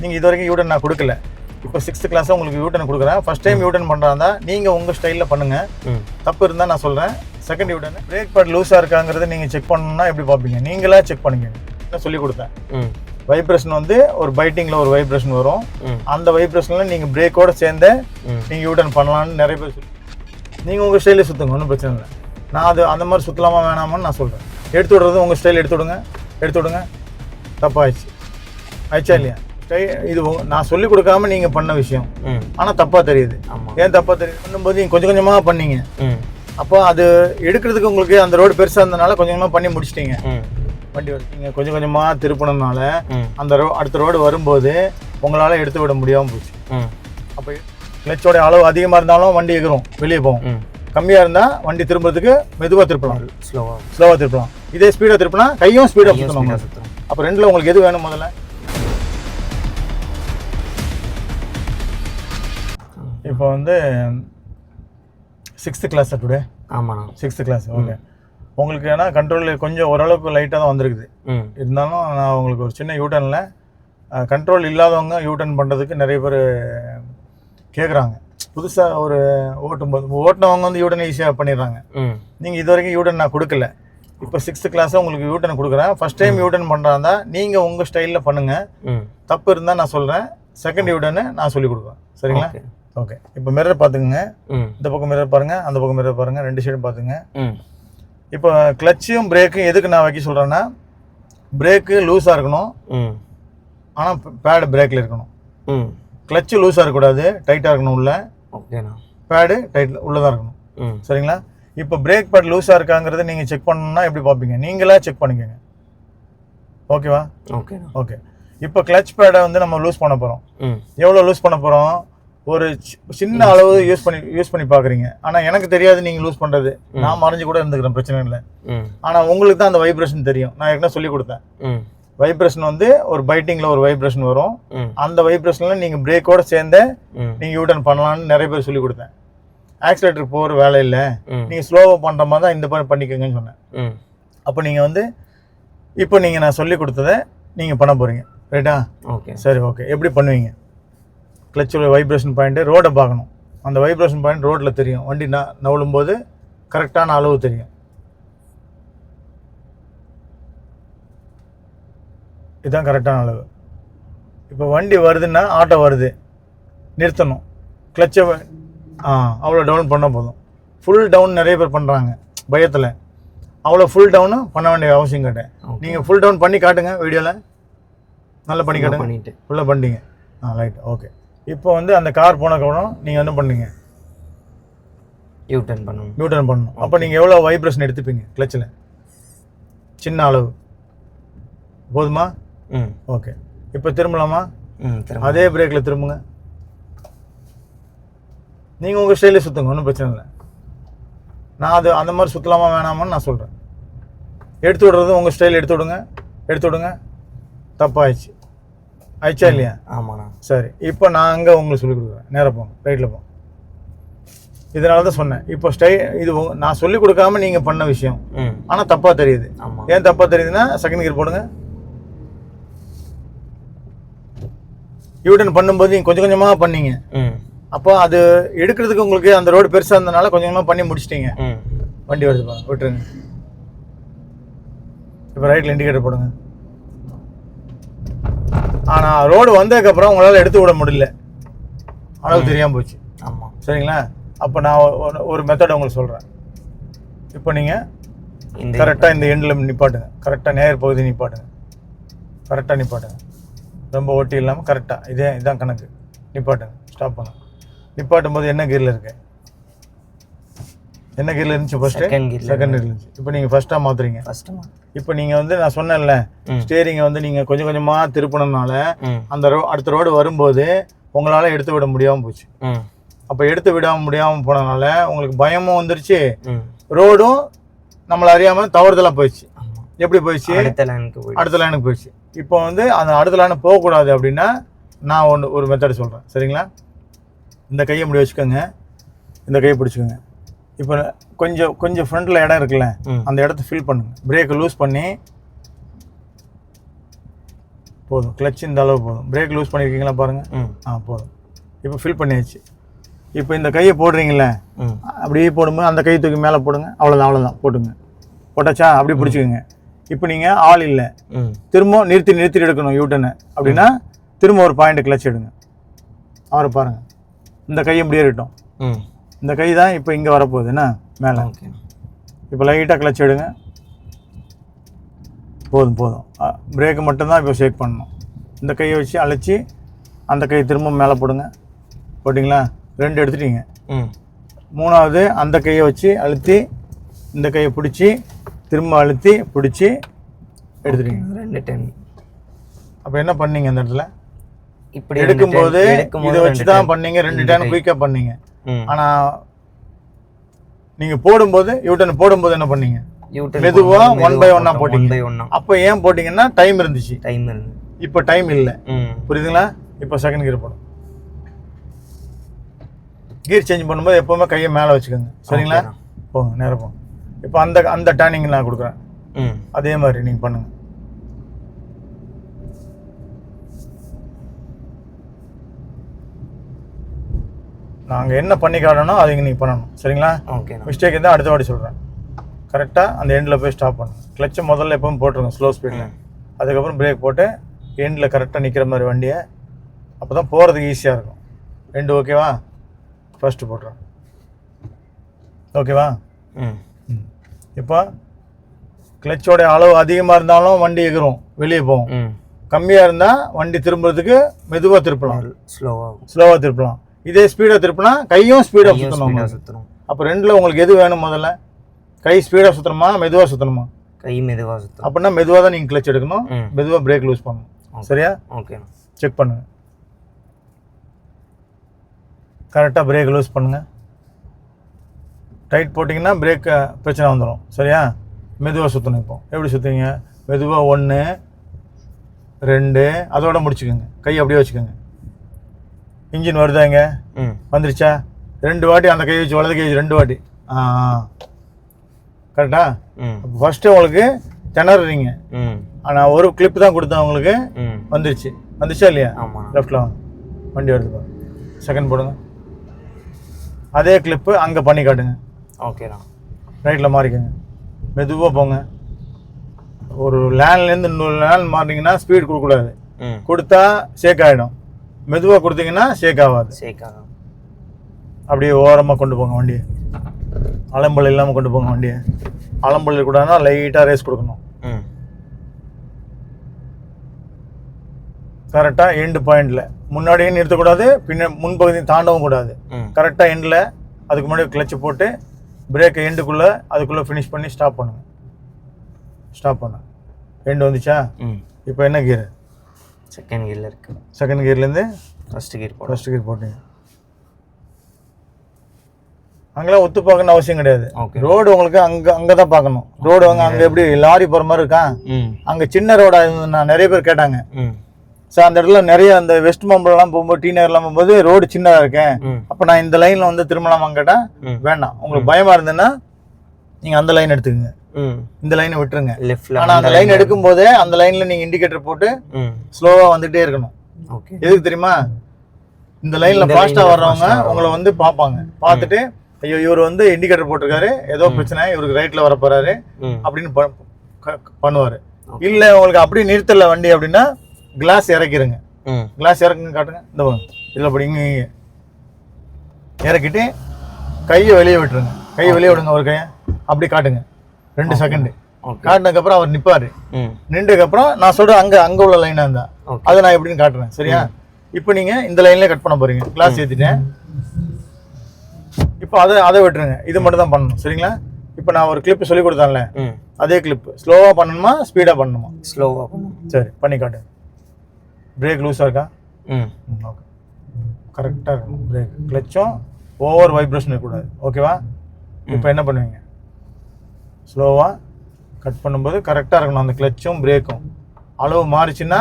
நீங்கள் இது வரைக்கும் யூட்டன் நான் கொடுக்கல. இப்போ சிக்ஸ்த் கிளாஸாக உங்களுக்கு யூட்டன் கொடுக்குறேன். ஃபஸ்ட் டைம் யூட்டன் பண்ணுறாந்தா நீங்கள் உங்கள் ஸ்டைலில் பண்ணுங்கள் தப்பு இருந்தால் நான் சொல்கிறேன் செகண்ட் யூட்டன் பிரேக் பேட் லூஸாக இருக்காங்கிறத நீங்கள் செக் பண்ணணும்னா எப்படி பார்ப்பீங்க? நீங்களா செக் பண்ணுங்க. நான் சொல்லி கொடுத்தேன். வைப்ரேஷன் வந்து ஒரு பைட்டிங்கில் ஒரு வைப்ரேஷன் வரும். அந்த வைப்ரேஷனில் நீங்கள் பிரேக்கோட சேர்ந்து நீங்கள் யூட்டன் பண்ணலாம்னு நிறைய பேர் சொல்லி நீங்கள் உங்கள் ஸ்டைலில் சுற்றுங்க ஒன்றும் பிரச்சனை இல்லை. நான் அது அந்த மாதிரி சுற்றலாமா வேணாமான்னு நான் சொல்கிறேன் எடுத்து விடுறது உங்கள் ஸ்டைல் எடுத்து விடுங்க. எடுத்து விடுங்க. தப்பாயிடுச்சு. ஆயிடுச்சா இல்லையா? இது நான் சொல்லி கொடுக்காம நீங்கள் பண்ண விஷயம். ஆனால் தப்பாக தெரியுது. ஏன் தப்பாக தெரியுது? பண்ணும்போது நீங்கள் கொஞ்சம் கொஞ்சமாக பண்ணீங்க. அப்போ அது எடுக்கிறதுக்கு உங்களுக்கு அந்த ரோடு பெருசாக இருந்தனால கொஞ்சம் கொஞ்சமாக பண்ணி முடிச்சிட்டீங்க. வண்டி நீங்கள் கொஞ்சம் கொஞ்சமாக திருப்பினதுனால அந்த ரோ அடுத்த ரோடு வரும்போது உங்களால் எடுத்து விட முடியாமல் போச்சு. அப்போ கிளச்சோட அளவு அதிகமாக இருந்தாலும் வண்டி எகிரும் வெளியே போகும். கம்மியாக இருந்தால் வண்டி திரும்புறதுக்கு மெதுவாக திருப்பலாம். ஸ்லோவாக ஸ்லோவாக திருப்பலாம். இதே ஸ்பீடாக திருப்பினா கையும் ஸ்பீடாக சுற்றணும் அப்போ ரெண்டில் உங்களுக்கு எது வேணும் முதல்ல? இப்போ வந்து சிக்ஸ்த்து கிளாஸ் டுடே ஆமாண்ணா. சிக்ஸ்த்து கிளாஸ் ஓகே உங்களுக்கு ஏன்னா கண்ட்ரோல் கொஞ்சம் ஓரளவுக்கு லைட்டாக தான் வந்திருக்குது. இருந்தாலும் நான் உங்களுக்கு ஒரு சின்ன யூட்டர்னில் கண்ட்ரோல் இல்லாதவங்க யூட்டர்ன் பண்ணுறதுக்கு நிறைய பேர் கேட்குறாங்க புதுசாக ஒரு ஓட்டும்போது ஓட்டினவங்க வந்து யூட்டன் ஈஸியாக பண்ணிடுறாங்க. நீங்கள் இது வரைக்கும் யூட்டன் நான் கொடுக்கல. இப்போ சிக்ஸ்த்து கிளாஸாக உங்களுக்கு யூட்டன் கொடுக்குறேன். ஃபஸ்ட் டைம் யூட்டன் பண்ணுறாந்தா நீங்கள் உங்கள் ஸ்டைலில் பண்ணுங்கள் தப்பு இருந்தால் நான் சொல்கிறேன் செகண்ட் யூட்டன்னு நான் சொல்லி கொடுக்குறேன். சரிங்களா? ஓகே ஓகே இப்போ மிரர் பார்த்துக்குங்க. இந்த பக்கம் மிரர் பாருங்கள் அந்த பக்கம் மிரர் பாருங்கள் ரெண்டு சைடும் பார்த்துங்க இப்போ கிளச்சும் பிரேக்கும் எதுக்கு நான் வைக்க சொல்கிறேன்னா பிரேக்கு லூஸாக இருக்கணும். ம். ஆனால் பேடு பிரேக்கில் இருக்கணும். ம். கிளச்சு லூஸாக இருக்கக்கூடாது டைட்டாக இருக்கணும் உள்ள. பேடு டைட் உள்ளதாக இருக்கணும். ம். சரிங்களா? இப்போ பிரேக் பேட் லூஸாக இருக்காங்கிறத நீங்கள் செக் பண்ணணும்னா எப்படி பார்ப்பீங்க? நீங்களா செக் பண்ணிக்கோங்க. ஓகேவா ஓகேண்ணா. ஓகே இப்போ கிளச் பேடை வந்து நம்ம லூஸ் பண்ண போகிறோம் ம். எவ்வளோ லூஸ் பண்ண போகிறோம் ஒரு சின்ன அளவு யூஸ் பண்ணி யூஸ் பண்ணி பார்க்குறீங்க ஆனால் எனக்கு தெரியாது நீங்கள் லூஸ் பண்ணுறது நான் மறைஞ்சு கூட இருந்துக்கிறேன் பிரச்சனை இல்லை. ம். ஆனால் உங்களுக்கு தான் அந்த வைப்ரேஷன் தெரியும். நான் ஏற்கனவே சொல்லி கொடுத்தேன். வைப்ரேஷன் வந்து ஒரு பைட்டிங்கில் ஒரு வைப்ரேஷன் வரும். அந்த வைப்ரேஷனில் நீங்கள் பிரேக்கோட சேர்ந்து ம். நீங்கள் யூட்டன் பண்ணலாம்னு நிறைய பேர் சொல்லி கொடுத்தேன். ஆக்சிலேட்டர் போகிற வேலை இல்லை. ம். நீங்கள் ஸ்லோவாக பண்ணுற மாதிரி தான் இந்த மாதிரி பண்ணிக்கோங்கன்னு சொன்னேன். அப்போ நீங்கள் வந்து இப்போ நீங்கள் நான் சொல்லி கொடுத்ததை நீங்கள் பண்ண போகிறீங்க ரைட்டா ஓகே. சரி ஓகே எப்படி பண்ணுவீங்க? கிளச்சோட வைப்ரேஷன் பாயிண்ட்டு ரோடை பார்க்கணும். அந்த வைப்ரேஷன் பாயிண்ட் ரோட்டில் தெரியும். வண்டி ந நவுளும் போது கரெக்டான அளவு தெரியும். இதுதான் கரெக்டான அளவு. இப்போ வண்டி வருதுன்னா ஆட்டோ வருது. நிறுத்தணும். கிளச்சை ஆ அவ்வளோ டவுன் பண்ண போதும். ஃபுல் டவுன் நிறைய பேர் பண்ணுறாங்க பயத்தில். அவ்வளோ ஃபுல் டவுனும் பண்ண வேண்டிய அவசியம் கேட்டேன். நீங்கள் ஃபுல் டவுன் பண்ணி காட்டுங்க வீடியோவில் நல்லா பண்ணி காட்டுங்க. ஃபுல்லாக பண்ணிட்டீங்க. ஆ ரைட் ஓகே இப்போ வந்து அந்த கார் போனதுக்கப்புறம் நீங்கள் என்ன பண்ணீங்க? யூ டர்ன் பண்ணணும். நியூட்டன் பண்ணணும். அப்போ நீங்கள் எவ்வளோ வைப்ரேஷன் எடுத்துப்பீங்க கிளச்சில் சின்ன அளவு. போதுமா? ம். ஓகே இப்போ திரும்பலாமா? ம் திரும்ப அதே பிரேக்கில் திரும்புங்க. நீங்கள் உங்கள் ஸ்டைலில் சுற்றுங்க ஒன்றும் பிரச்சனை இல்லை. நான் அது அந்த மாதிரி சுற்றலாமா வேணாமான்னு நான் சொல்கிறேன் எடுத்து விடுறது உங்கள் ஸ்டைல் எடுத்து விடுங்க. எடுத்து விடுங்க. தப்பாயிடுச்சு. ஆயிடுச்சா இல்லையா? ஆமாண்ணா. சரி இப்போ நான் அங்கே உங்களுக்கு சொல்லிக் கொடுக்குறேன். நேராக போங்க ரைட்டில் போங்க. இதனால தான் சொன்னேன். இப்போ ஸ்டை இது நான் சொல்லிக் கொடுக்காம நீங்கள் பண்ண விஷயம். ஆனால் தப்பாக தெரியுது. ஏன் தப்பாக தெரியுதுன்னா செகண்ட் கியர் போடுங்க. யூட்டன் பண்ணும்போது நீங்கள் கொஞ்சம் கொஞ்சமாக பண்ணீங்க. அப்போ அது எடுக்கிறதுக்கு உங்களுக்கு அந்த ரோடு பெருசாக இருந்தனால கொஞ்சம் கொஞ்சமாக பண்ணி முடிச்சிட்டீங்க. வண்டி வருது விட்டுருங்க. இப்போ ரைட்டில் இண்டிகேட்டர் போடுங்க. ஆனால் ரோடு வந்ததுக்கப்புறம் உங்களால் எடுத்து விட முடியல. அளவு தெரியாமல் போச்சு. ஆமாம் சரிங்களா? அப்போ நான் ஒரு- ஒரு மெத்தட் உங்களுக்கு சொல்கிறேன் இப்போ நீங்கள் கரெக்டாக இந்த எண்டில் நிப்பாட்டுங்க. கரெக்டாக நேர் பகுதி நிப்பாட்டுங்க. கரெக்டாக நிப்பாட்டுங்க. ரொம்ப ஓட்டி இல்லாமல் கரெக்டாக இதே இதான் கணக்கு. நிப்பாட்டுங்க. ஸ்டாப் பண்ணுங்க நிப்பாட்டும் போது என்ன கீரில் இருக்கு? என்ன கீரில் இருந்துச்சு ல செகண்ட் இருந்துச்சு. இப்போ நீங்கள் ஃபஸ்ட்டாக மாற்றுறீங்க ஃபஸ்ட்டுமா இப்போ நீங்கள் வந்து நான் சொன்னேன்ல. ஸ்டேரிங்கை வந்து நீங்கள் கொஞ்சம் கொஞ்சமாக திருப்பினதுனால அந்த ரோ அடுத்த ரோடு வரும்போது உங்களால் எடுத்து விட முடியாமல் போச்சு. அப்போ எடுத்து விடாம முடியாமல் போனதுனால உங்களுக்கு பயமும் வந்துருச்சு. ரோடும் நம்மளை அறியாமல் தவறுதலாக போயிடுச்சு. எப்படி போயிடுச்சு? அடுத்த லைனுக்கு அடுத்த லைனுக்கு போயிடுச்சு. இப்போ வந்து அந்த அடுத்த லைனு போகக்கூடாது அப்படின்னா நான் ஒன்று ஒரு மெத்தட் சொல்கிறேன் சரிங்களா? இந்த கையை இப்படி வச்சுக்கோங்க. இந்த கையை பிடிச்சிக்கோங்க. இப்போ கொஞ்சம் கொஞ்சம் ஃப்ரண்ட்டில் இடம் இருக்குல்ல அந்த இடத்த ஃபில் பண்ணுங்க. பிரேக்கை லூஸ் பண்ணி போதும். கிளச் இந்த அளவு போதும். பிரேக் லூஸ் பண்ணியிருக்கீங்களா பாருங்கள் ஆ போதும். இப்போ ஃபில் பண்ணியாச்சு. இப்போ இந்த கையை போடுறீங்களே அப்படியே போடும்போது அந்த கை தூக்கி மேலே போடுங்க. அவ்வளோதான் அவ்வளோதான் போட்டுங்க. போட்டாச்சா? அப்படி பிடிச்சிக்கோங்க. இப்போ நீங்கள் ஆள் இல்லை. திரும்ப நிறுத்தி நிறுத்தி எடுக்கணும் யூட்டனை அப்படின்னா திரும்ப ஒரு பாயிண்ட் கிளச் எடுங்க. அவரை பாருங்கள் இந்த கை இப்படியே இருக்கட்டும் இந்த கை தான் இப்போ இங்கே வரப்போகுது என்ன? மேலே. இப்போ லைட்டாக கிளச் எடுங்க. போதும் போதும். பிரேக்கு மட்டும்தான் இப்போ ஷேக் பண்ணணும். இந்த கையை வச்சு அழைச்சி அந்த கையை திரும்ப மேலே போடுங்க. போட்டிங்களா? ரெண்டு எடுத்துட்டீங்க. ம். மூணாவது அந்த கையை வச்சு அழுத்தி இந்த கையை பிடிச்சி திரும்ப அழுத்தி பிடிச்சி எடுத்துட்டீங்க. ரெண்டு டென் அப்போ என்ன பண்ணீங்க அந்த இடத்துல? இப்படி எடுக்கும்போது இதை வச்சு தான். பண்ணீங்க ரெண்டு கை. குயிக்காக பண்ணீங்க. ஆனால் நீங்கள் போடும்போது யூட்டன் போடும்போது என்ன பண்ணீங்க? மெதுவா ஒன் போட்டீங்க. பை ஒன்னா அப்போ ஏன் போட்டிங்கன்னா டைம் இருந்துச்சு. டைம் இருந்து இப்போ டைம் இல்லை. புரியுதுங்களா? இப்போ செகண்ட் கியர் போடும் கியர் சேஞ்ச் பண்ணும்போது எப்போவுமே கையை மேலே வச்சுக்கோங்க. சரிங்களா. போங்க நேரம் போங்க. இப்போ அந்த அந்த டேர்னிங் நான் கொடுக்குறேன். அதே மாதிரி நீங்கள் பண்ணுங்க. நாங்கள் என்ன பண்ணி காட்டணும் அதை நீங்கள் பண்ணணும். சரிங்களா? ஓகேண்ணா மிஸ்டேக் இருந்தால் அடுத்த வாட்டி சொல்கிறேன் கரெக்டாக அந்த எண்டில் போய் ஸ்டாப் பண்ணுங்க கிளச்சை முதல்ல எப்பவும் போட்டுருங்க ஸ்லோ ஸ்பீடில். அதுக்கப்புறம் பிரேக் போட்டு எண்டில் கரெக்டாக நிற்கிற மாதிரி வண்டியை அப்போ தான் போகிறதுக்கு ஈஸியாக இருக்கும் எண்டு ஓகேவா ஃபஸ்ட்டு போட்டுறேன் ஓகேவா ம். இப்போ கிளச்சோட அளவு அதிகமாக இருந்தாலும் வண்டி எகிரும் வெளியே போகும். கம்மியாக இருந்தால் வண்டி திரும்புறதுக்கு மெதுவாக திருப்பலாம். ஸ்லோவாகும் ஸ்லோவாக திருப்பலாம். இதே ஸ்பீடாக திருப்பினா கையும் ஸ்பீடாக சுற்றணும். சுற்றணும் அப்போ ரெண்டில் உங்களுக்கு எது வேணும் முதல்ல? கை ஸ்பீடாக சுற்றணுமா மெதுவாக சுற்றணுமா கை மெதுவாக சுற்றணும் அப்படின்னா மெதுவாக தான் நீங்கள் கிளச் எடுக்கணும். மெதுவாக பிரேக் லூஸ் பண்ணணும். ஓகே. சரியா? ஓகேண்ணா செக் பண்ணுங்க. கரெக்டாக பிரேக் லூஸ் பண்ணுங்க. டைட் போட்டிங்கன்னா பிரேக் பிரச்சனை வந்துடும் சரியா? மெதுவாக சுற்றணும் இப்போ. எப்படி சுற்றுவீங்க மெதுவாக ஒன்று ரெண்டு அதோட முடிச்சுக்கோங்க. கை அப்படியே வச்சுக்கோங்க. இன்ஜின் வருதாங்க? ம். வந்துருச்சா? ரெண்டு வாட்டி அந்த கை வச்சு வலது கை வச்சு ரெண்டு வாட்டி. ஆ கரெக்டா? ம். ஃபஸ்ட்டு உங்களுக்கு திணறீங்க ம். ஆனால் ஒரு கிளிப் தான் கொடுத்தேன் உங்களுக்கு. ம். வந்துருச்சு. வந்துச்சா இல்லையா? லெஃப்டில் வாங்க வண்டி பாருங்க செகண்ட் போடுங்க. அதே கிளிப்பு அங்கே பண்ணி காட்டுங்க. ஓகேண்ணா ரைட்டில் மாறிக்கோங்க. மெதுவாக போங்க. ஒரு லேண்ட்லேருந்து இன்னொரு லேண்ட் மாறினீங்கன்னா ஸ்பீட் கொடுக்கக்கூடாது. கொடுத்தா ஷேக் ஆகிடும் மெதுவாக கொடுத்தீங்கன்னா ஷேக் ஆகாது. சேக்காக அப்படியே ஓரமாக கொண்டு போங்க வண்டியை. அலம்பல் இல்லாமல் கொண்டு போங்க வண்டியை. அலம்பல் கூடனா லைட்டாக ரேஸ் கொடுக்கணும். ம். கரெக்டாக எண்டு பாயிண்டில் முன்னாடியும் நிறுத்தக்கூடாது பின்ன முன்பகுதியும் தாண்டவும் கூடாது. கரெக்டாக எண்டில் அதுக்கு முன்னாடி கிளச்சு போட்டு பிரேக்கை எண்டுக்குள்ளே அதுக்குள்ளே ஃபினிஷ் பண்ணி ஸ்டாப் பண்ணுங்க. ஸ்டாப் பண்ண எண்டு வந்துச்சா? இப்போ என்ன கியர் செகண்ட் கியரில் இருக்கு. செகண்ட் கியர்லேருந்து ஃபர்ஸ்ட் கியர் போட ஃபர்ஸ்ட் கியர் போட்டீங்க அங்கெல்லாம் ஒத்து பார்க்கணும் அவசியம் கிடையாது. ஓகே ரோடு உங்களுக்கு அங்கே அங்கே தான் பார்க்கணும். ரோடு அங்கே அங்கே எப்படி லாரி போகிற மாதிரி இருக்கா? அங்கே சின்ன ரோடாக இருந்ததுன்னா நிறைய பேர் கேட்டாங்க. சார் அந்த இடத்துல நிறைய அந்த வெஸ்ட் மாம்பழம்லாம் போகும்போது டி நகர்லாம் போகும்போது ரோடு சின்னதாக இருக்கேன் அப்போ நான் இந்த லைனில் வந்து திரும்பலாமான்னு கேட்டேன் வேண்டாம். உங்களுக்கு பயமாக இருந்ததுன்னா நீங்கள் அந்த லைன் எடுத்துக்கங்க. இந்த லைனை விட்டுருங்க. லெஃப்டில் ஆனால் அந்த லைன் எடுக்கும் போதே அந்த லைனில் நீங்கள் இண்டிகேட்டர் போட்டு ம். ஸ்லோவாக வந்துகிட்டே இருக்கணும். ஓகே. எதுக்கு தெரியுமா? இந்த லைனில் ல வர்றவங்க. உங்களை வந்து பார்ப்பாங்க. பார்த்துட்டு ஐயோ இவர் வந்து இண்டிகேட்டர் போட்டிருக்காரு. ஏதோ பிரச்சனை இவருக்கு ரைட்டில் வர போறாரு. அப்படின்னு பண்ணுவாரு. இல்லை உங்களுக்கு அப்படி நிறுத்தல வண்டி அப்படின்னா கிளாஸ் இறக்கிருங்க. கிளாஸ் இறக்குங்க காட்டுங்க. இந்த இதில் அப்படி இங்கே இறக்கிட்டு கையை வெளியே விட்டுருங்க. கையை வெளியே விடுங்க ஒரு கையை. அப்படி காட்டுங்க. ரெண்டு செகண்டு காட்டினதுக்கப்புறம் அவர் நிற்பார் ம். நின்றதுக்கப்புறம் நான் சொல்கிறேன் அங்கே அங்கே உள்ள லைனாக இருந்தா. அதை நான் எப்படின்னு காட்டுறேன். சரியா? இப்போ நீங்கள் இந்த லைன்லேயே கட் பண்ண போகிறீங்க கிளாஸ் ஏற்றிட்டேன் இப்போ அதை அதை விட்டுருங்க. இது மட்டும் தான் பண்ணணும். சரிங்களா? இப்போ நான் ஒரு கிளிப் சொல்லி கொடுத்தேன்ல. அதே கிளிப் ஸ்லோவாக பண்ணணுமா? ஸ்பீடாக பண்ணணுமா? ஸ்லோவாக பண்ணும் சரி பண்ணி காட்டு. பிரேக் லூஸாக இருக்கா? ம். ம் ஓகே கரெக்டாக இருக்கணும். பிரேக் கிளச்சும் ஓவர் வைப்ரேஷன் இருக்கக்கூடாது. ஓகேவா இப்போ என்ன பண்ணுவீங்க? ஸ்லோவாக கட் பண்ணும்போது கரெக்டாக இருக்கணும். அந்த கிளச்சும் பிரேக்கும் அளவு மாறிச்சுன்னா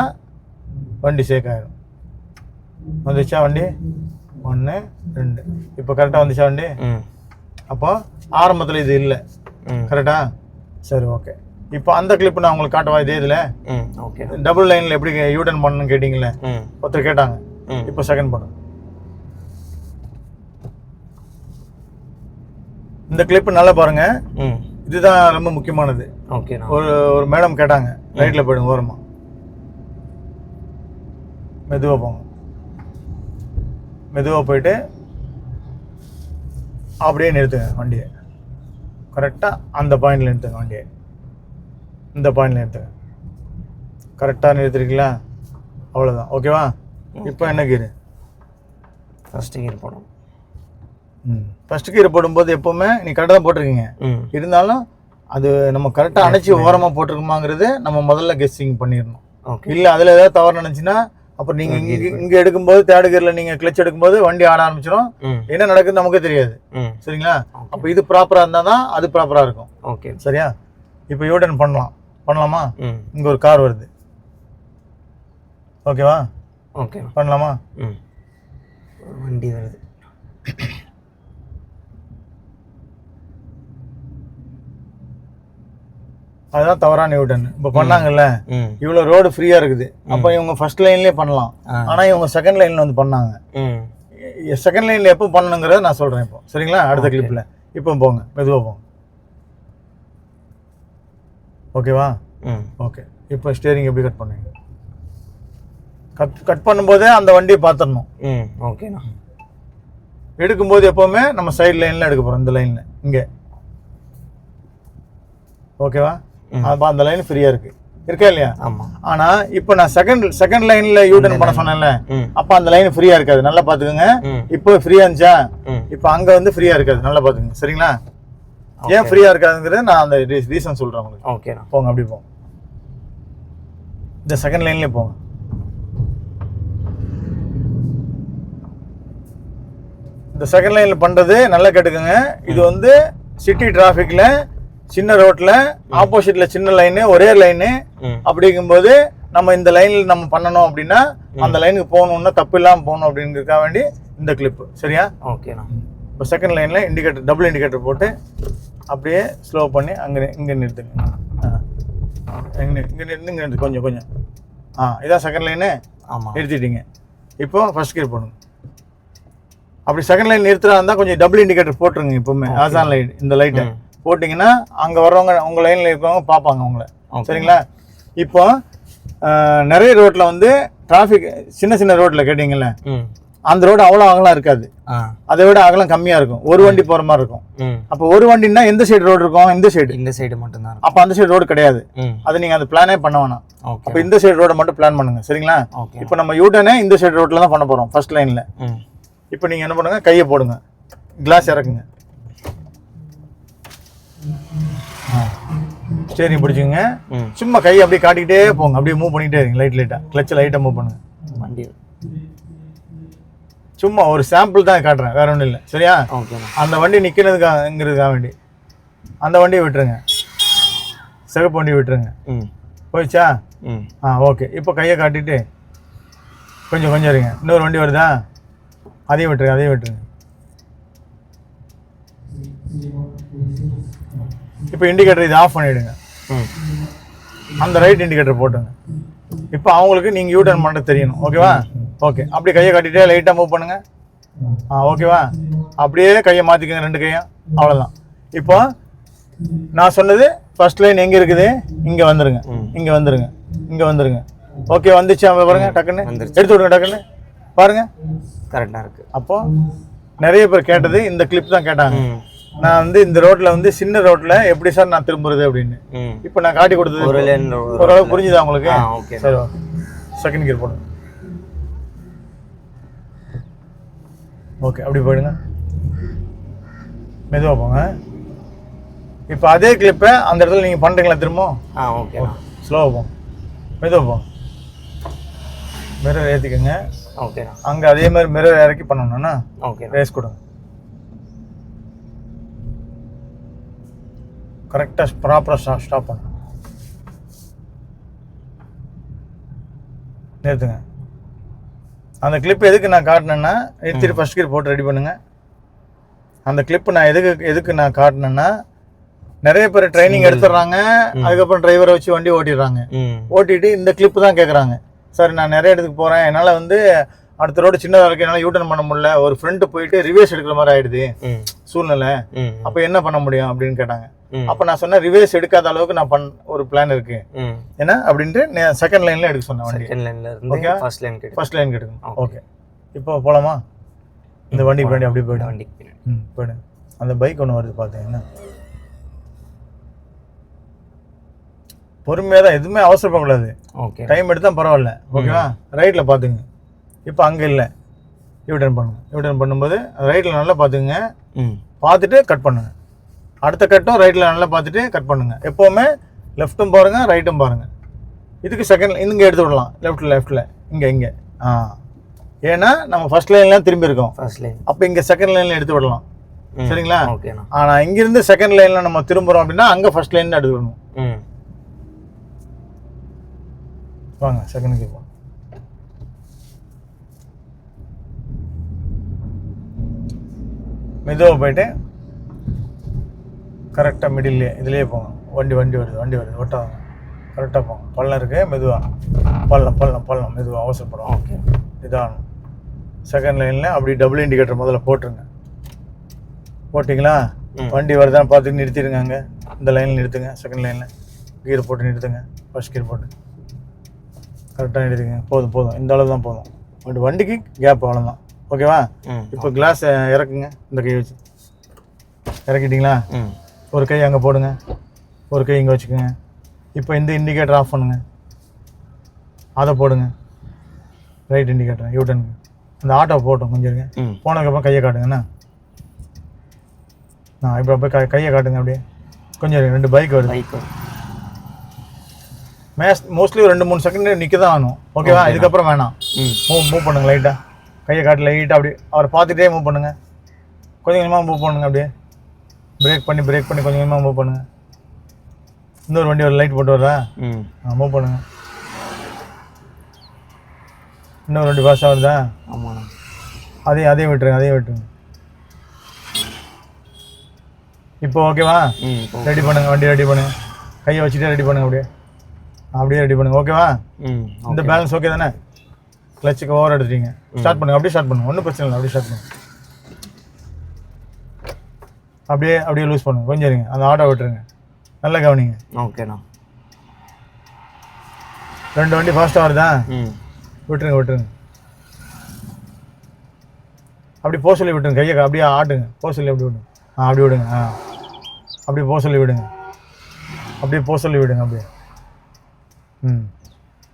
வண்டி சேக் ஆகிடும் வந்துச்சா வண்டி? ஒன்று ரெண்டு. இப்போ கரெக்டாக வந்துச்சா வண்டி? ம். அப்போ ஆரம்பத்தில் இது இல்லை. ம். கரெக்டா சரி ஓகே இப்போ அந்த கிளிப் நான் உங்களுக்கு காட்டவா? இதே இதில்? ஓகேண்ணா டபுள் லைனில் எப்படி யூடன் பண்ணணும்னு கேட்டிங்களே ஒருத்தர் கேட்டாங்க. இப்போ செகண்ட் பண்ணுங்க இந்த கிளிப் நல்லா பாருங்க. ம். இதுதான் ரொம்ப முக்கியமானது. ஓகேண்ணா ஒரு ஒரு மேடம் கேட்டாங்க ரைட்டில் போயிடுங்க ஓரமா. மெதுவாக போங்க. மெதுவாக போயிட்டு அப்படியே நிறுத்துங்க வண்டியை. கரெக்டாக அந்த பாயிண்டில் நிறுத்துங்க வண்டியை. இந்த பாயிண்டில் நிறுத்துங்க. கரெக்டாக நிறுத்திருக்கீங்களா? அவ்வளோதான் ஓகேவா இப்போ என்ன கீரு ஃபஸ்ட்டு கீர் போடணும். ம். ஃபஸ்ட்டு கீரை போடும்போது எப்போவுமே நீ கரெக்டாக தான் போட்டிருக்கீங்க. இருந்தாலும் அது நம்ம கரெக்டாக அணைச்சி ஓரமாக போட்டிருக்குமாங்கிறது நம்ம முதல்ல கெஸ்டிங் பண்ணிடணும். ஓகே இல்லை அதில் ஏதாவது தவறு நினச்சின்னா அப்புறம் நீங்கள் இங்கே இங்கே எடுக்கும்போது தேர்ட் கியரில் நீங்கள் கிளச் எடுக்கும்போது வண்டி ஆட ஆரம்பிச்சிடும் என்ன நடக்குதுன்னு நமக்கே தெரியாது. சரிங்களா? அப்போ இது ப்ராப்பராக இருந்தால் தான் அது ப்ராப்பராக இருக்கும். ஓகே சரியா? இப்போ யூடன் பண்ணலாம். பண்ணலாமா? இங்கே ஒரு கார் வருது. ஓகேவா ஓகேண்ணா பண்ணலாமா? வண்டி வருது. அதுதான் தவறான யூடன் இப்போ பண்ணாங்கல்ல? இவ்வளோ ரோடு ஃப்ரீயாக இருக்குது. அப்போ இவங்க ஃபர்ஸ்ட் லைன்லேயே பண்ணலாம். ஆனால் இவங்க செகண்ட் லைனில் வந்து பண்ணாங்க. ம். செகண்ட் லைனில் எப்போ பண்ணணுங்கிறத நான் சொல்கிறேன் இப்போ. சரிங்களா? அடுத்த கிளிப்பில் இப்போ போங்க. மெதுவாக போங்க. ஓகேவா? ம். ஓகே. இப்போ ஸ்டேரிங் எப்படி கட் பண்ணுவீங்க? கட் கட் பண்ணும்போதே அந்த வண்டியை பார்த்துடணும். ஓகேண்ணா எடுக்கும்போது எப்போவுமே நம்ம சைடு லைனில் எடுக்க போகிறோம் இந்த லைனில் இங்கே. ஓகேவா. அப்போ அந்த லைன் ஃப்ரீயாக இருக்குது இருக்கா இல்லையா? ஆமாம் ஆனால் இப்போ நான் செகண்ட் செகண்ட் லைனில் யூட்டன் பண்ண சொன்னேன்ல அப்போ அந்த லைன் ஃப்ரீயாக இருக்காது. நல்லா பார்த்துக்கோங்க. ம். இப்போ ஃப்ரீயாக இருந்துச்சா? இப்போ அங்கே வந்து ஃப்ரீயாக இருக்காது. நல்லா பார்த்துக்கோங்க. சரிங்களா? ஏன். ஃப்ரீயாக இருக்காதுங்கிறது நான் அந்த ரீசன் சொல்கிறேன் உங்களுக்கு. ஓகேண்ணா போங்க அப்படி போங்க இந்த செகண்ட் லைன்லேயே போங்க. இந்த செகண்ட் லைனில் பண்ணுறது நல்லா கேட்டுக்கோங்க. இது வந்து சிட்டி டிராஃபிக்கில் சின்ன ரோட்டில் ஆப்போசிட்டில் சின்ன லைனு ஒரே லைனு அப்படிங்கும்போது நம்ம இந்த லைனில் நம்ம பண்ணணும் அப்படின்னா அந்த லைனுக்கு போகணுன்னா தப்பு இல்லாமல் போகணும் அப்படிங்கிறதுக்காக வேண்டி இந்த கிளிப்பு சரியா? ஓகேண்ணா இப்போ செகண்ட் லைனில் இண்டிகேட்டர் டபுள் இண்டிகேட்டர் போட்டு அப்படியே ஸ்லோ பண்ணி அங்கே இங்கே நிறுத்துங்க. இங்கே இங்கே நிறுத்து இங்கே நிறுத்து கொஞ்சம் கொஞ்சம். ஆ இதான் செகண்ட் லைனு ஆமாம் நிறுத்திட்டீங்க. இப்போ ஃபர்ஸ்ட் கியர் போடுங்க அப்படி செகண்ட் லைன் நிறுத்துறா இருந்தால் கொஞ்சம் டபுள் இண்டிகேட்டர் போட்டுருங்க இப்போவுமே ஆசான் லைட் இந்த லைட்டை. போட்டிங்கன்னா அங்கே வர்றவங்க உங்கள் லைனில் இருக்கவங்க பார்ப்பாங்க உங்களை. சரிங்களா? இப்போ நிறைய ரோட்டில் வந்து டிராஃபிக் சின்ன சின்ன ரோட்டில் கேட்டிங்கல்ல? அந்த ரோடு அவ்வளோ அகலம் இருக்காது. அதை விட அகலம் கம்மியாக இருக்கும். ஒரு வண்டி போகிற மாதிரி இருக்கும். அப்போ ஒரு வண்டின்னா எந்த சைடு ரோடு இருக்கும் இந்த சைடு இந்த சைடு மட்டும்தான் அப்போ அந்த சைடு ரோடு கிடையாது. அது நீங்கள் அந்த பிளானே பண்ண வேணாம். அப்போ இந்த சைடு ரோடை மட்டும் பிளான் பண்ணுங்க. சரிங்களா? இப்போ நம்ம யூட்டனே இந்த சைடு ரோட்டில் தான் பண்ண போகிறோம் ஃபர்ஸ்ட் லைனில் இப்போ நீங்கள் என்ன பண்ணுங்க? கையை போடுங்க. கிளாஸ் இறக்குங்க. ஸ்டேரிங் பிடிச்சிங்க சும்மா கையை அப்படியே காட்டிக்கிட்டே போங்க. அப்படியே மூவ் பண்ணிக்கிட்டே இருங்க. லைட் லைட்டாக கிளச்சு லைட்டாக மூவ் பண்ணுங்க. வண்டி. சும்மா ஒரு சாம்பிள் தான் காட்டுறேன். வேற ஒன்றும் இல்லை. சரியா? அந்த வண்டி நிற்கிறதுக்காங்கிறதுக்காக வேண்டி. அந்த வண்டியை விட்டுருங்க. சிகப்பு வண்டி விட்டுருங்க. ம். போயிடுச்சா? ம். ஆ ஓகே இப்போ கையை காட்டிட்டு கொஞ்சம் கொஞ்சம் இருங்க. இன்னொரு வண்டி வருதா? அதையும் விட்டுருங்க அதையும் விட்டுருங்க. இப்போ இண்டிகேட்டர் இதை ஆஃப் பண்ணிவிடுங்க அந்த ரைட் இண்டிகேட்டர் போட்டுங்க. இப்போ அவங்களுக்கு நீங்கள் யூ டர்ன் பண்ண தெரியணும். ஓகேவா ஓகே அப்படியே கையை காட்டிட்டே லைட்டாக மூவ் பண்ணுங்க. ஆ ஓகேவா அப்படியே கையை மாற்றிக்கங்க ரெண்டு கையும். அவ்வளோதான் இப்போ நான் சொன்னது ஃபர்ஸ்ட் லைன் எங்கே இருக்குது? இங்கே வந்துருங்க. இங்கே வந்துருங்க. இங்கே வந்துருங்க. ஓகே வந்துச்சா. பாருங்க டக்குன்னு. எடுத்து விடுங்க டக்குன்னு. பாருங்க. கரெக்டாக இருக்கு. அப்போ நிறைய பேர் கேட்டது இந்த கிளிப் தான் கேட்டாங்க. நான் வந்து இந்த ரோட்ல வந்து சின்ன ரோட்ல எப்படி சார் நான் திரும்புறது அப்படின்னு. இப்போ நான் காட்டி கொடுத்தது ஒரு லேன் ஓரளவு புரிஞ்சுதா உங்களுக்கு? ஓகே சரி செகண்ட் கியர் போடுங்க. ஓகே அப்படி போயிடுங்க. மெதுவாக போங்க. இப்போ அதே கிளிப்பை அந்த இடத்துல நீங்கள் பண்ணுறீங்களா திரும்ப ஆ ஓகேண்ணா ஸ்லோவாக போங்க. மெதுவாக போங்க. மிரர் ஏற்றிக்கோங்க ஓகேண்ணா அங்கே அதே மாதிரி மிரர் இறக்கி பண்ணணும்னா ஓகேண்ணா ரேஸ் கொடுங்க. கரெக்டாக ப்ராப்பராக ஸ்டாப் ஸ்டாப் பண்ணுங்க நிறுத்துங்க. அந்த கிளிப் எதுக்கு நான் காட்டினேன்னா நிறுத்திட்டு ஃபர்ஸ்ட் கியர் போட்டு ரெடி பண்ணுங்க. அந்த கிளிப் நான் எதுக்கு எதுக்கு நான் காட்டினேன்னா நிறைய பேர் ட்ரைனிங் எடுத்துடுறாங்க அதுக்கப்புறம் டிரைவரை வச்சு வண்டி ஓட்டிடுறாங்க. ஓட்டிட்டு இந்த கிளிப்பு தான் கேட்குறாங்க சார் நான் நிறைய இடத்துக்கு போகிறேன் என்னால் வந்து அடுத்த ரோடு சின்னதாக இருக்கு என்னால் யூட்டர்ன் பண்ண முடியல. ஒரு ஃப்ரெண்டு போயிட்டு ரிவேஸ் எடுக்கிற மாதிரி ஆயிடுது. சூழ்நிலை. அப்போ என்ன பண்ண முடியும் அப்படின்னு கேட்டாங்க. அப்போ நான் சொன்னேன் ரிவேஸ் எடுக்காத அளவுக்கு நான் பண் ஒரு பிளான் இருக்கு. ம். ஏன்னா அப்படின்ட்டு செகண்ட் லைனில் எடுக்க சொன்னேன் வண்டி செகண்ட் லைன்ல இருந்து Okay. ஃபர்ஸ்ட் லைன் கிடைக்கும் ஃபர்ஸ்ட் லைன் Okay. ஓகே இப்போ போகலாமா இந்த வண்டிக்கு பின்னாடி அப்படியே போயிடும் பின்னாடி. ம் போயிடுங்க அந்த பைக் ஒன்று வருது பார்த்தீங்கன்னா பொறுமையாக தான் எதுவுமே அவசரப்படக்கூடாது. ஓகே டைம் எடுத்தால் பரவாயில்ல. ஓகேவா ரைட்டில் பார்த்துங்க. இப்போ அங்கே இல்லை. யூட்டர்ன் பண்ணுங்க யூட்டர்ன் பண்ணும்போது ரைட்டில் நல்லா பார்த்துங்க ம். பார்த்துட்டு கட் பண்ணுங்க. அடுத்த கட்டும் ரைட்டில் நல்லா பார்த்துட்டு கட் பண்ணுங்க. எப்போவுமே லெஃப்ட்டும் பாருங்க ரைட்டும் பாருங்க. இதுக்கு செகண்ட் இங்கே எடுத்து விடலாம். லெஃப்ட்டில் லெஃப்ட்டில் இங்கே இங்கே. ஆ. ஏன்னா நம்ம ஃபர்ஸ்ட் லைன்லாம் திரும்பி இருக்கோம். ஃபர்ஸ்ட் லைன் அப்போ இங்கே செகண்ட் லைனில் எடுத்து விடலாம். சரிங்களா? ஓகேண்ணா ஆனால் இங்கிருந்து செகண்ட் லைனில் நம்ம திரும்புகிறோம் அப்படின்னா அங்கே ஃபர்ஸ்ட் லைன் எடுத்துக்கணும் ம். வாங்க செகண்டுக்கு போ. மெதுவாக போயிட்டு கரெக்டாக மிடில்லே இதுலேயே போங்க வண்டி வண்டி வருது வண்டி வருது ஒட்டாங்க கரெக்டாக போங்க பள்ளம் இருக்கு மெதுவாக பள்ளம் பள்ளம் பள்ளம் மெதுவாக அவசரப்படும். ஓகே. நிதானம் செகண்ட் லைனில் அப்படி டபுள் இண்டிகேட்டர் முதல்ல போட்டுருங்க. போட்டிங்களா. வண்டி வருதான்னு பார்த்து நிறுத்திடுங்க அங்கே. இந்த லைனில் நிறுத்துங்க செகண்ட் லைனில் கீர் போட்டு நிறுத்துங்க. ஃபர்ஸ்ட் கீர் போட்டு. கரெக்டாக நிறுத்துங்க போதும் போதும். இந்த அளவு தான் போதும். வண்டி வண்டிக்கு கேப் அவ்வளோதான் ஓகேவா? இப்போ கிளாஸ் இறக்குங்க. இந்த கை வச்சு. இறக்கிட்டீங்களா? ஒரு கை அங்கே போடுங்க. ஒரு கை இங்கே வச்சுக்கோங்க. இப்போ இந்த இண்டிகேட்டர் ஆஃப் பண்ணுங்க. அதை போடுங்க. ரைட் இண்டிகேட்டர் யூட்டனுக்கு அந்த ஆட்டோ போட்டோம் கொஞ்சம் இருங்க போனதுக்கப்புறம் கையை காட்டுங்கண்ணா ஆ இப்போ போய் கை- கையை காட்டுங்க அப்படியே. கொஞ்சம் இருங்க ரெண்டு பைக் வருது. மேஸ் மோஸ்ட்லி ஒரு ரெண்டு மூணு செகண்ட் நிற்க தான் ஆகணும். ஓகேவா? இதுக்கப்புறம் வேணாம். ம். மூவ் மூவ் பண்ணுங்க லைட்டாக கையை காட்டு லைட்டாக அப்படி அவரை பார்த்துட்டே மூவ் பண்ணுங்க. கொஞ்சம் கொஞ்சமாக மூவ் பண்ணுங்க அப்படியே. பிரேக் பண்ணி பிரேக் பண்ணி கொஞ்சம் கொஞ்சமாக மூவ் பண்ணுங்க. இன்னொரு வண்டி ஒரு லைட் போட்டு வர்றா? ம். ஆ மூவ் பண்ணுங்க. இன்னொரு வண்டி ஃபாஸ்ட்டாக வருதா? ஆமாண்ணா. அதையும் அதையும் விட்டுருங்க அதையும் விட்டுருங்க. இப்போ ஓகேவா ரெடி பண்ணுங்க வண்டி ரெடி பண்ணுங்க. கையை வச்சுட்டே ரெடி பண்ணுங்க அப்படியே. அப்படியே ரெடி பண்ணுங்க ஓகேவா இந்த பேலன்ஸ் ஓகே தானே? கிளச்சுக்கு ஓவர் எடுத்துட்டீங்க. ஸ்டார்ட் பண்ணுங்க. அப்படியே ஸ்டார்ட் பண்ணுங்க. ஒன்றும் பிரச்சனை இல்லை. அப்படியே ஸ்டார்ட் பண்ணுங்க. அப்படியே அப்படியே லூஸ் பண்ணுங்க. கொஞ்சம் இருங்க. அந்த ஆட்டோ விட்டுருங்க. நல்லா கவனிங்க. ஓகேண்ணா ரெண்டு வண்டி ஃபாஸ்ட்டாக வருதா? ம். விட்டுருங்க விட்டுருங்க. அப்படி போக சொல்லி விட்டுருங்க. கையை அப்படியே ஆட்டுங்க. போக சொல்லி அப்படி விடுங்க. ஆ அப்படி விடுங்க. ஆ. அப்படியே போக சொல்லி விடுங்க. அப்படியே போக சொல்லி விடுங்க அப்படியே. ம்.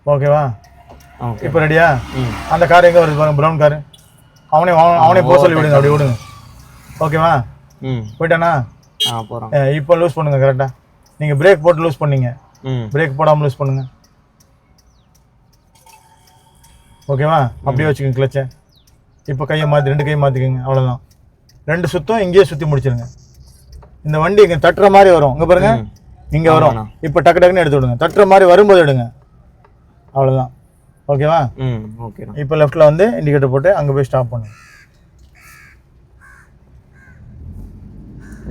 ஓகேவா ஓகே இப்போ ரெடியா அந்த கார் எங்கே வருது பாருங்க ப்ரௌன் கார் அவனே அவன் போக சொல்லி விடுங்க அப்படி விடுங்க. ஓகேவா? ம். போயிட்டானா? ஆ போகிறோம் இப்போ லூஸ் பண்ணுங்க கரெக்டாக நீங்கள் பிரேக் போட்டு லூஸ் பண்ணீங்க. ம். பிரேக் போடாமல் லூஸ் பண்ணுங்க. ஓகேவா? அப்படியே வச்சுக்கோங்க கிளச்சை இப்போ கையை மாற்றி ரெண்டு கையை மாற்றிக்கோங்க அவ்வளோதான் ரெண்டு சுத்தம் இங்கேயே சுற்றி முடிச்சிருங்க. இந்த வண்டி இங்கே தட்டுற மாதிரி வரும். இங்கே பாருங்க. ம். இங்கே வரும். இப்போ டக்கு டக்குன்னு எடுத்து விடுங்க. தட்டுற மாதிரி வரும்போது எடுங்க. அவ்வளோதான் ஓகேவா? ம் ஓகேண்ணா இப்போ லெஃப்ட்டில் வந்து இண்டிகேட்டர் போட்டு அங்கே போய் ஸ்டாப் பண்ணுங்க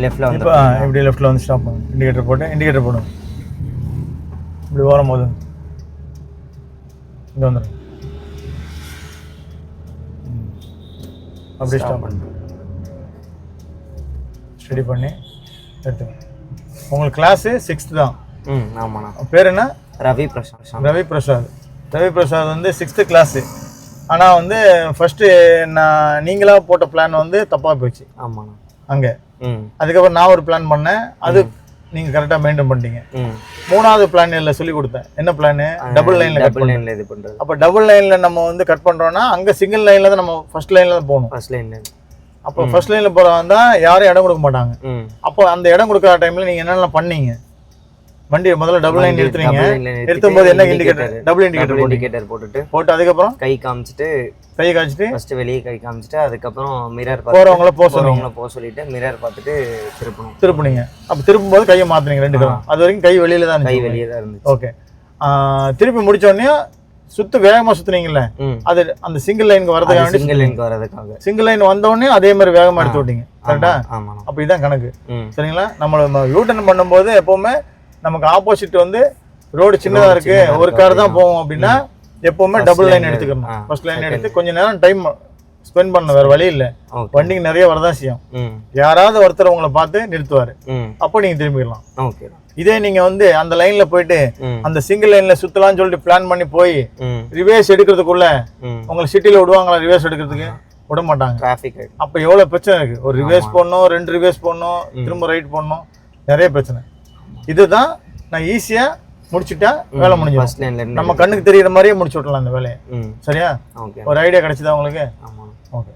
லெஃப்டில் வந்து இப்போ இப்படி லெஃப்ட்டில் வந்து ஸ்டாப் பண்ணுங்க இண்டிகேட்டர் போட்டு இண்டிகேட்டர் போடுங்க இப்படி ஓரம் போது. இங்கே வந்துடுங்க ம். அப்படியே ஸ்டாப் பண்ணுங்க ஸ்டடி பண்ணி. எடுத்துங்க உங்களுக்கு கிளாஸு சிக்ஸ்த்து தான். ம் ஆமாண்ணா. பேர் என்ன? ரவி பிரசாந்த். ரவி பிரசாத் ரவி பிரசாத் வந்து சிக்ஸ்த்து கிளாஸு ஆனால் வந்து ஃபஸ்ட்டு நான் நீங்களாக போட்ட பிளான் வந்து தப்பாக போச்சு. ஆமாண்ணா அங்கே. ம். அதுக்கப்புறம் நான் ஒரு பிளான் பண்ணேன். அது நீங்கள் கரெக்டாக மெயின்டைன் பண்ணிட்டீங்க. ம். மூணாவது பிளான் இல்லை சொல்லி கொடுத்தேன். என்ன பிளான் டபுள் லைனில் கட் டபுள் லைனில் இது பண்ணுறது அப்போ டபுள் லைனில் நம்ம வந்து கட் பண்ணுறோன்னா அங்கே சிங்கிள் லைனில் தான் நம்ம ஃபர்ஸ்ட் லைனில் தான் போகணும். ஃபர்ஸ்ட் லைனில் அப்போ ஃபர்ஸ்ட் லைனில் போகிறவங்க தான் யாரும் இடம் கொடுக்க மாட்டாங்க. அப்போ அந்த இடம் கொடுக்குற டைமில் நீங்கள் என்னென்ன பண்ணீங்க? வண்டியை முதல்ல டபுள் லைன் நிறுத்துறீங்க நிறுத்தும் போது என்ன இண்டிகேட்டர் டபுள் இண்டிகேட்டர் இண்டிகேட்டர் போட்டுட்டு. போட்டு அதுக்கப்புறம்? கை காமிச்சிட்டு கையை காய்ச்சிட்டு ஃபர்ஸ்ட் வெளியே கை காமிச்சிட்டு அதுக்கப்புறம் மிரர் போறவங்கள போக சொன்னீங்க போறவங்கள போக சொல்லிட்டு மிரர் பார்த்துட்டு திருப்பணும். திருப்புனீங்க. அப்போ திருப்பும் போது கையை மாத்துனீங்க ரெண்டு பேரும். அது வரைக்கும் கை வெளியில தான் கை வெளியே தான் இருந்துச்சு. ஓகே திருப்பி முடிச்ச உடனே சுத்து வேகமா சுத்துனீங்கல்ல? அது அந்த சிங்கிள் லைனுக்கு வரதுக்காக சிங்கிள் லைனுக்கு வர்றதுக்காக சிங்கிள் லைன் வந்த உடனே அதே மாதிரி வேகமா எடுத்து விட்டீங்க. கரெக்டா அப்போ இதான் கணக்கு. சரிங்களா? நம்ம யூட்டன் பண்ணும்போது எப்பவுமே நமக்கு ஆப்போசிட் வந்து ரோடு சின்னதா இருக்கு ஒரு கார் தான். போகும் அப்படின்னா எப்பவுமே டபுள் லைன் எடுத்துக்கணும். First line. எடுத்து கொஞ்ச நேரம் டைம் ஸ்பெண்ட் பண்ணணும் வேற வழி இல்லை. ஓகே வண்டிக்கு நிறைய வரதான் செய்யும். யாராவது ஒருத்தர் உங்களை பார்த்து நிறுத்துவார். அப்போ நீங்க திரும்பிடலாம். ஓகே இதே நீங்க வந்து அந்த லைன்ல போயிட்டு அந்த சிங்கிள் லைன்ல சுத்தலாம்னு சொல்லிட்டு பிளான் பண்ணி போய் ரிவேர்ஸ் எடுக்கிறதுக்குள்ள உங்களை சிட்டில விடுவாங்களா ரிவேர்ஸ் எடுக்கிறதுக்கு? விட மாட்டாங்க. டிராஃபிக் அப்ப எவ்வளவு பிரச்சனை இருக்கு? ஒரு ரிவேர்ஸ் போடணும் ரெண்டு ரிவேர்ஸ் போடணும் திரும்ப ரைட் போடணும். நிறைய பிரச்சனை. இதுதான் நான் ஈஸியா முடிச்சுட்டா வேலை முடிஞ்சிடும். நம்ம கண்ணுக்கு தெரியுற மாதிரியே முடிச்சு விடலாம் இந்த வேலையை. சரியா? ஒரு ஐடியா கிடைச்சதா உங்களுக்கு? ஓகே.